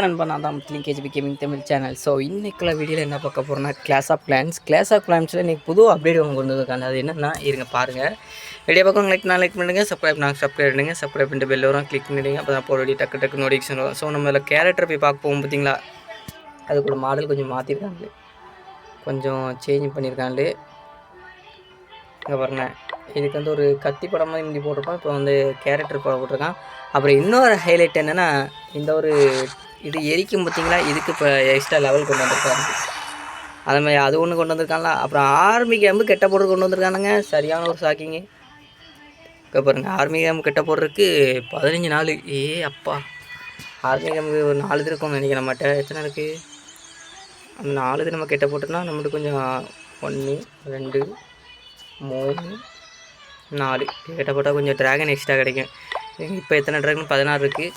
நண்பா நான் தான் Muslim KGB gaming Tamil channel. So இன்றைக்குள்ள வீடியோவில் என்ன பார்க்க போகிறோம்னா Clash of Clans clash of பிளான்ஸில் இன்றைக்கி புது அப்டேட் ஒன்று கொண்டு அது என்னென்னா இருங்க பாருங்கள் வீடியோ பக்கம் லைக் நான் லைக் பண்ணுங்கள் சப்ஸ்கிரைப் நாங்கள் சப்ஸ்கிரைப் பண்ணுங்கள் சப்ஸ்கிரைப் பண்ணிட்டு பெல் வரும் கிளிக் பண்ணிடுங்க. அப்போ தான் போட டக்கு டக்கு நோட்டிஃபிகேஷன் வரும். ஸோ நம்ம இதில் கேரக்டர் போய் பார்க்க போகும் பார்த்தீங்களா அது கூட மாடல் கொஞ்சம் மாற்றிருக்காங்களே கொஞ்சம் சேஞ்ச் பண்ணியிருக்காங்களே இங்கே பாருங்கள் இதுக்கு வந்து ஒரு கத்தி படம் மாதிரி முந்தி போட்டிருப்பான். இப்போ வந்து கேரக்டர் படம் போட்டிருக்கான். அப்புறம் இன்னொரு ஹைலைட் என்னென்னா இந்த ஒரு இது எரிக்கும் பார்த்திங்களா? இதுக்கு இப்போ எக்ஸ்ட்ரா லெவல் கொண்டு வந்திருக்காங்க அது மாதிரி அது ஒன்று கொண்டு வந்திருக்காங்களா அப்புறம் ஆர்மி கேம்பு கெட்ட போடுற கொண்டு வந்திருக்கானுங்க. சரியான ஒரு ஷாக்கிங்கு இப்போ பாருங்க ஆர்மி கேம்பு கெட்ட போடுறதுக்கு பதினஞ்சு நாள். ஏ அப்பா. ஆர்மி கேம்பு ஒரு நாலு இது இருக்கும்னு நினைக்கிறேன். மாட்டேன் எத்தனை இருக்குது அந்த நாலு இது நம்ம கெட்ட போட்டோம்னா நம்மளுக்கு கொஞ்சம் ஒன்று ரெண்டு மூணு நாலு. கிட்ட போட்டால் கொஞ்சம் ட்ராகன் எக்ஸ்ட்ரா கிடைக்கும். இப்போ எத்தனை ட்ராகன் பதினாறு இருக்குது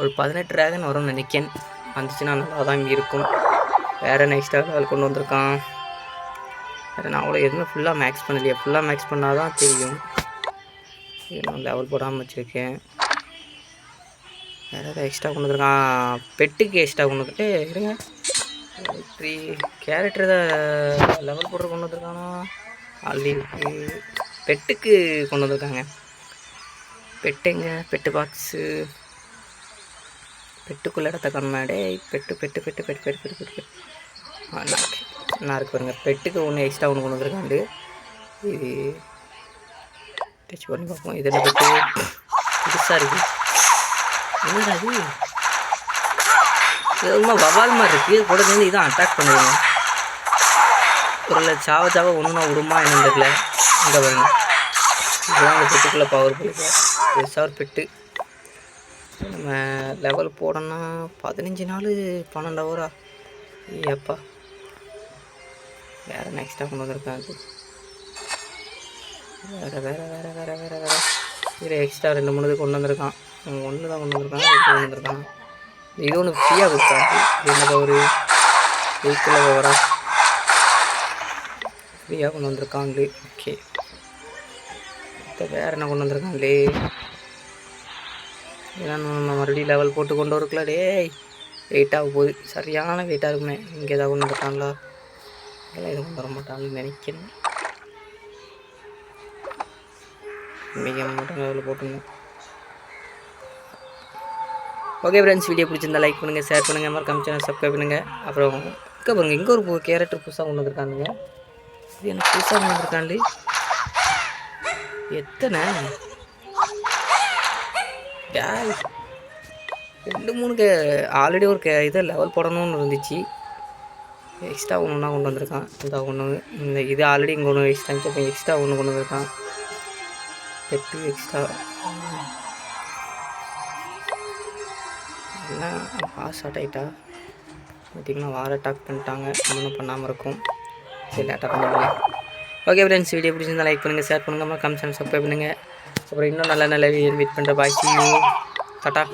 ஒரு பதினெட்டு ட்ராகன் வரும்னு நினைக்கேன். வந்துச்சுன்னா நல்லா தான் இங்கே இருக்கும். வேறு என்ன எக்ஸ்ட்ரா லெவல் கொண்டு வந்திருக்கான்? வேறு நான் அவ்வளோ எதுவுமே ஃபுல்லாக மேக்ஸ் பண்ணலையே. ஃபுல்லாக மேக்ஸ் பண்ணால் தான் தெரியும். நான் லெவல் போடாமல் வச்சுருக்கேன். வேறு எதாவது எக்ஸ்ட்ரா கொண்டு வந்திருக்கான். பெட்டுக்கு எக்ஸ்ட்ரா கொண்டு வந்துட்டு இருங்க. த்ரீ கேரக்டர் தான் லெவல் போடுற கொண்டு வந்திருக்கானா? ஆல்ரெடி இருக்குது பெட்டுக்கு கொண்டு வந்திருக்காங்க. பெட்டுங்க பெட்டு பாக்ஸு பெட்டுக்குள்ள இடத்த கண்ணாடே pet pet pet pet pet pet pet pet. நல்லா இருக்கு. பாருங்கள் பாருங்க. பெட்டுக்கு ஒன்று எக்ஸ்ட்ரா ஒன்று கொண்டு வந்துருக்காண்டு. இது டச் பண்ணி பார்ப்போம் இதில் பெட்டு? புதுசாக இருக்குது என்னடா இது? இது ரொம்ப வவால் மாதிரி இருக்குது கூட சேர்ந்து இதான் அட்டாக் பண்ணுதுங்க ஒரு சாவ சாவ ஒன்றுனா விடுமா என்னன்னு தெரியல. இங்கே பாருங்க. இதுதான் அந்த பெட்டுக்குள்ளே பவர் போயிருக்கு பெருசாக ஒரு பெட்டு. நம்ம லெவல் போடணும்னா பதினஞ்சு நாள் பன்னெண்டு ஹவரா ஏப்பா வேறு நெக்ஸ்ட்டாக கொண்டு வந்திருக்காங்க வேறு வேறு வேறு வேறு வேறு வேறு. இதில் எக்ஸ்ட்ரா ரெண்டு மூணு இது கொண்டு வந்திருக்கான். ஒன்று தான் கொண்டு வந்திருக்கான் ரெண்டு கொண்டு வந்திருக்கான். இது ஒன்று ஃப்ரீயாக கொடுத்தாங்க என்ன பவர் வெஹிக்கிள் பவரா ஃப்ரீயாக கொண்டு வந்திருக்காங்களே. ஓகே. இப்போ வேறு என்ன கொண்டு வந்திருக்காங்களே? ஏன்னா நம்ம மறுபடியும் லெவல் போட்டு கொண்டு வரக்குள்ள டேய் வெயிட்டாக போகுது. சரியான வெயிட்டாக இருக்குமே. இங்கே ஏதாவது கொண்டு வந்துட்டாங்களா? இதெல்லாம் எதுவும் கொண்டு வர மாட்டாங்கன்னு நினைக்கிறேன். மிக மட்டும் லெவலில் போட்டுங்க. ஓகே ஃப்ரெண்ட்ஸ் வீடியோ பிடிச்சிருந்தா லைக் பண்ணுங்கள் ஷேர் பண்ணுங்கள் மறக்காம சேனல் சப்ஸ்கிரைப் பண்ணுங்கள் அப்புறம் இங்கே பாருங்க இங்கே ஒரு கேரக்டர் புதுசாக கொண்டு வந்திருக்கானுங்க. இது எனக்கு புதுசாக கொண்டு எத்தனை? ரெண்டு மூணு கே ஆல்ரெடி ஒரு கே இதை லெவல் போடணும்னு இருந்துச்சு. எக்ஸ்ட்ரா ஒன்றுனா கொண்டு வந்திருக்கான். இந்த ஒன்று இந்த இது ஆல்ரெடி இங்கே ஒன்று எக்ஸ்ட்ரா இருந்துச்சு எக்ஸ்ட்ரா ஒன்று கொண்டு வந்திருக்கான். பெட்டு எக்ஸ்ட்ரா எல்லாம் பாஸ் அவுட் பார்த்திங்கன்னா வார அட்டாக் பண்ணிட்டாங்க. ஒன்றும் பண்ணாமல் இருக்கும். சரி லேட்டாக பண்ணுவாங்க ஓகே ஃப்ரெண்ட்ஸ் வீடியோ பிடிச்சிருந்தா லைக் பண்ணுங்கள் ஷேர் பண்ணுங்கள் கமெண்ட் சேனல் சப்ஸ்கிரைப் பண்ணுங்கள் அப்புறம் இன்னும் நல்ல நல்ல வீடியோ மீட் பண்ணுற பாய் சி யூ டாட்டா